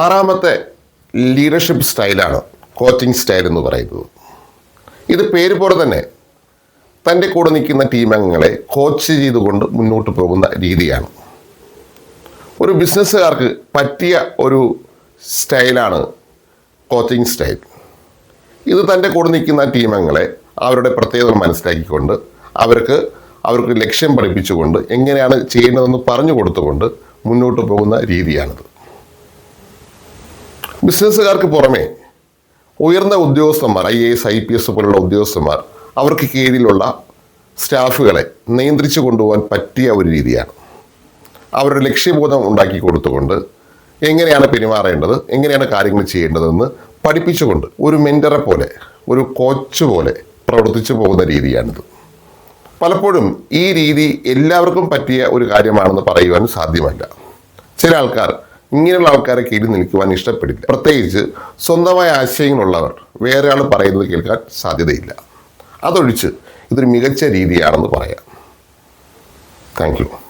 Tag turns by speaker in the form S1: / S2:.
S1: ആറാമത്തെ ലീഡർഷിപ്പ് സ്റ്റൈലാണ് coaching style എന്ന് പറയുന്നത്. ഇത് പേര് പോലെ തന്നെ തന്റെ കൂടെ നിൽക്കുന്ന ടീം അംഗങ്ങളെ കോച്ച് ചെയ്തുകൊണ്ട് മുന്നോട്ട് പോകുന്ന രീതിയാണ്. ഒരു ബിസിനസ്സുകാർക്ക് പറ്റിയ ഒരു സ്റ്റൈലാണ് കോച്ചിങ് സ്റ്റൈൽ ഇത് തന്റെ കൂടെ നിൽക്കുന്ന ടീം അംഗങ്ങളെ അവരുടെ പ്രത്യേകത മനസ്സിലാക്കിക്കൊണ്ട് അവർക്ക് അവർക്ക് ലക്ഷ്യം പഠിപ്പിച്ചുകൊണ്ട് എങ്ങനെയാണ് ചെയ്യേണ്ടതെന്ന് പറഞ്ഞു കൊടുത്തുകൊണ്ട് മുന്നോട്ട് പോകുന്ന രീതിയാണിത്. ബിസിനസ്സുകാർക്ക് പുറമേ ഉയർന്ന ഉദ്യോഗസ്ഥന്മാർ I A S I P S പോലുള്ള ഉദ്യോഗസ്ഥന്മാർ അവർക്ക് കീഴിലുള്ള സ്റ്റാഫുകളെ നിയന്ത്രിച്ചു കൊണ്ടുപോകാൻ പറ്റിയ ഒരു രീതിയാണ്. അവരുടെ ലക്ഷ്യബോധം ഉണ്ടാക്കി കൊടുത്തുകൊണ്ട് എങ്ങനെയാണ് പെരുമാറേണ്ടത് എങ്ങനെയാണ് കാര്യങ്ങൾ ചെയ്യേണ്ടതെന്ന് പഠിപ്പിച്ചുകൊണ്ട് ഒരു മെന്ററെ പോലെ ഒരു കോച്ച് പോലെ പ്രവർത്തിച്ചു പോകുന്ന രീതിയാണിത്. പലപ്പോഴും ഈ രീതി എല്ലാവർക്കും പറ്റിയ ഒരു കാര്യമാണെന്ന് പറയുവാൻ സാധ്യമല്ല. ചില ആൾക്കാർ ഇങ്ങനെയുള്ള ആൾക്കാരെ കീഴിൽ നിൽക്കുവാൻ ഇഷ്ടപ്പെടില്ല. പ്രത്യേകിച്ച് സ്വന്തമായ ആശയങ്ങളുള്ളവർ വേറെ ആൾ പറയുന്നത് കേൾക്കാൻ സാധ്യതയില്ല. അതൊഴിച്ച് ഇതൊരു മികച്ച രീതിയാണെന്ന് പറയാം. താങ്ക്